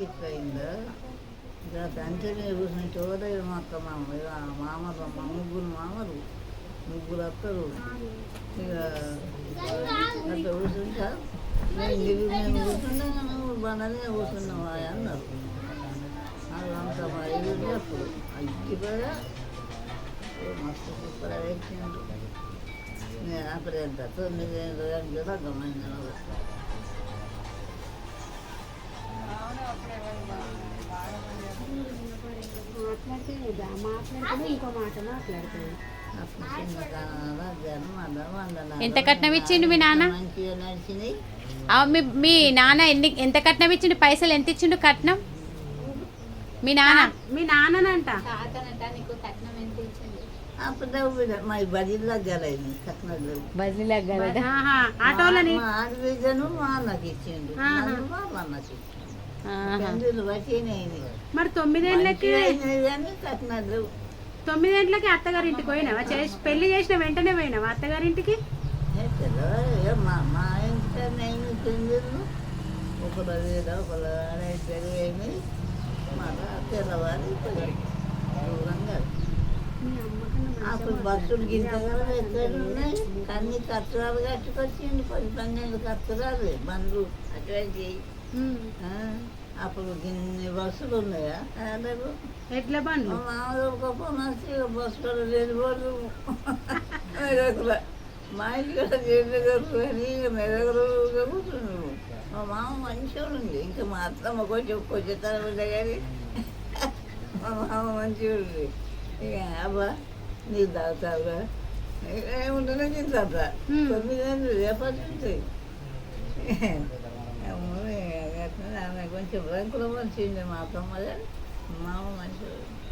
ఇట్లా ఇలా ఇంకా తండ్రి మీద చూడలేదు మా అక్క మామ ఇక మామలు మా ముగ్గురు మామలు ముగ్గురు అత్తలు ఇక అట్లా కూర్చుంటా మేము దిగి మేము కూర్చుంటాం నువ్వు బండనే కూర్చున్నావు ఆయన అన్నారు. అదంతా మా ఇల్లు అప్పుడు అగ్గిపోయా మస్తు సూపర్ వేసిండు నేను అప్పుడు ఎంత తొమ్మిది ఏళ్ళు గంటల గమ్మైన ఎంత కట్నం ఇచ్చిండు మీ నాన్న? మీ మీ నాన్న ఎన్ని ఎంత కట్నం ఇచ్చిండు? పైసలు ఎంత ఇచ్చిండు కట్నం? మీ నాన్న? మీ నాన్ననంట. తాతనంట నీకు కట్నం ఎంత ఇచ్చింది అప్పుడు డబ్బు మా బడిలో గలైంది. కట్నాలు బదిలీలా కదా ఆహా, ఆటోలని? ఇచ్చిండు. మరి తొమ్మిదేళ్ళకి తొమ్మిదేళ్ళకి అత్తగారింటికి పోయినావా? చేసి పెళ్ళి చేసిన వెంటనే పోయినావా అత్తగారింటికి? అప్పుడు బస్సులు గింతగా ఉన్నాయి. అన్ని కచ్చరాలు కట్టుకొచ్చిండు. పది పన్నెండు కచ్చరాలు బండ్లు అటువంటి అప్పుడు గిన్ని బస్సులు ఉన్నాయా? అలాగే ఎడ్ల బండ్లు? మామూలు గొప్ప మనిషి బస్సులు లేని వాళ్ళు మెదకుల మా ఇంటి కూడా చేతి కానీ మెదకులుగా కూర్చున్నాడు మా మామ మంచిగా ఉంది ఇంకా మా అత్తమ్మ కొంచెం కొంచెం తల ఉండే కానీ మా మామ మంచిగా ఉంది ఇక అబ్బా నీకు తాగుతావుగా ఏముంటుందో తింటా Hmm. తొమ్మిది రేపటి ఉంటాయి ఆమె కొంచెం రంకుల మంచి ఉంది మా అత్తమ్మ మామ మంచిగా ఉంది.